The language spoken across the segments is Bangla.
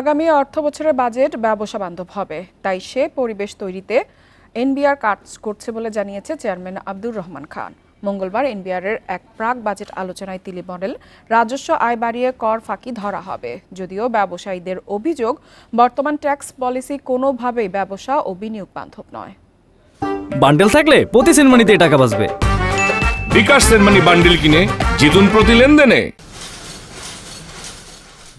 আগামী অর্থ বছরের বাজেট ব্যবসা বান্ধব হবে। তাই সে পরিবেশ তৈরিতে এনবিআর কাজ করছে বলে জানিয়েছে চেয়ারম্যান আব্দুর রহমান খান। মঙ্গলবার এনবিআর এর এক প্রাক বাজেট আলোচনায় তিলি বলেন রাজস্ব আয় বাড়িয়ে কর ফাঁকি ধরা হবে। যদিও ব্যবসায়ীদের অভিযোগ বর্তমান ট্যাক্স পলিসি কোনোভাবেই ব্যবসা ও বিনিয়োগ বান্ধব নয়। বান্ডেল থাকলে প্রতি সেনমানিতে টাকা বাঁচবে। বিকাশ সেনমানি বান্ডেল কিনে জিতুন প্রতি লেনদেনে।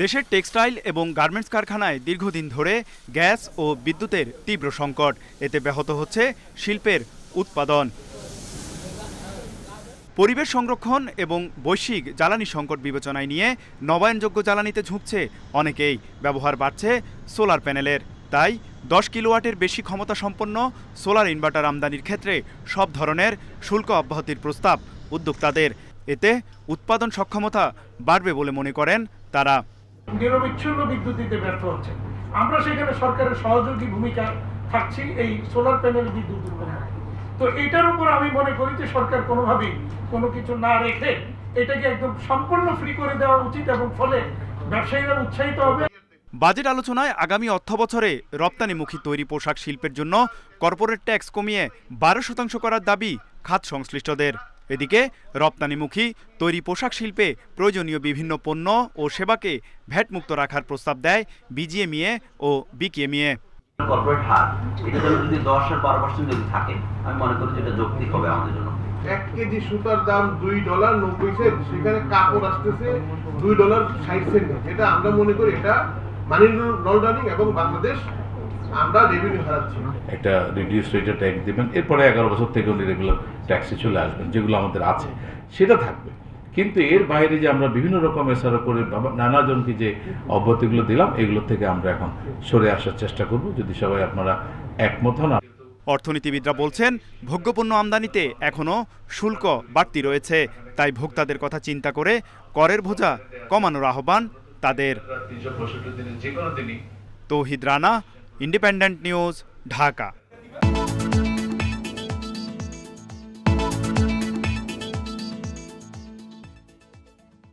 দেশের টেক্সটাইল এবং গার্মেন্টস কারখানায় দীর্ঘদিন ধরে গ্যাস ও বিদ্যুতের তীব্র সংকট। এতে ব্যাহত হচ্ছে শিল্পের উৎপাদন। পরিবেশ সংরক্ষণ এবং বৈশ্বিক জ্বালানি সংকট বিবেচনায় নিয়ে নবায়নযোগ্য জ্বালানিতে ঝুঁকছে অনেকেই। ব্যবহার বাড়ছে সোলার প্যানেলের। তাই দশ কিলোওয়াটের বেশি ক্ষমতা সম্পন্ন সোলার ইনভার্টার আমদানির ক্ষেত্রে সব ধরনের শুল্ক অব্যাহতির প্রস্তাব উদ্যোক্তাদের। এতে উৎপাদন সক্ষমতা বাড়বে বলে মনে করেন তারা। নিরবিচ্ছিন্ন বিদ্যুৎ দিতে ব্যর্থ হচ্ছে। আমরা সেখানে সরকারের সহযোগী ভূমিকা থাকছি এই সোলার প্যানেল বিদ্যুৎ তো এটার উপর আমি মনে করি যে সরকার কোনোভাবেই কোনো কিছু না রেখে এটাকে একদম সম্পূর্ণ ফ্রি করে দেওয়া উচিত এবং ফলে ব্যবসায়ীরা উৎসাহিত হবে। বাজেট আলোচনায় আগামী অর্থবছরে রপ্তানিমুখী তৈরি পোশাক শিল্পের জন্য কর্পোরেট ট্যাক্স কমিয়ে বারো শতাংশ করার দাবি খাত সংশ্লিষ্টদের। এদিকে রপ্তানিমুখী তৈরি পোশাক শিল্পে প্রয়োজনীয় বিভিন্ন পণ্য ও সেবাকে ভ্যাটমুক্ত রাখার প্রস্তাব দেয় বিজিএমইএ ও বিকেএমইএ। কর্পোরেট হার এটা যদি দশ আর বারো পার্সেন্ট যদি থাকে আমি মনে করি যে এটা যৌক্তিক হবে আমাদের জন্য। এক কেজি সুতার দাম দুই ডলার নব্বই সেন্ট সেখানে কাপড় আসতেছে দুই ডলার ষাট সেন্ট এটা আমরা মনে করি এটা মানি লন্ডারিং এবং বাংলাদেশ একটা রিডিউস রেটে ট্যাক্স দেবেন এরপরে এগারো বছর থেকে উনি রেগুলার ট্যাক্সে চলে আসবেন যেগুলো আমাদের আছে। সেটা থাকবে। কিন্তু এর বাইরে যে আমরা বিভিন্ন রকম এছাড়া করে নানাজনকে যে অব্যাহতিগুলো দিলাম এগুলো থেকে আমরা এখন সরে আসার চেষ্টা করব। যদি সবাই আপনারা একমত হন অর্থনীতিবিদরা বলছেন ভোগ্যপণ্য আমদানিতে এখনও শুল্ক বাড়তি রয়েছে। তাই ভোক্তাদের কথা চিন্তা করে করের বোঝা কমানোর আহ্বান তাদের। Touhid Rana independent news Dhaka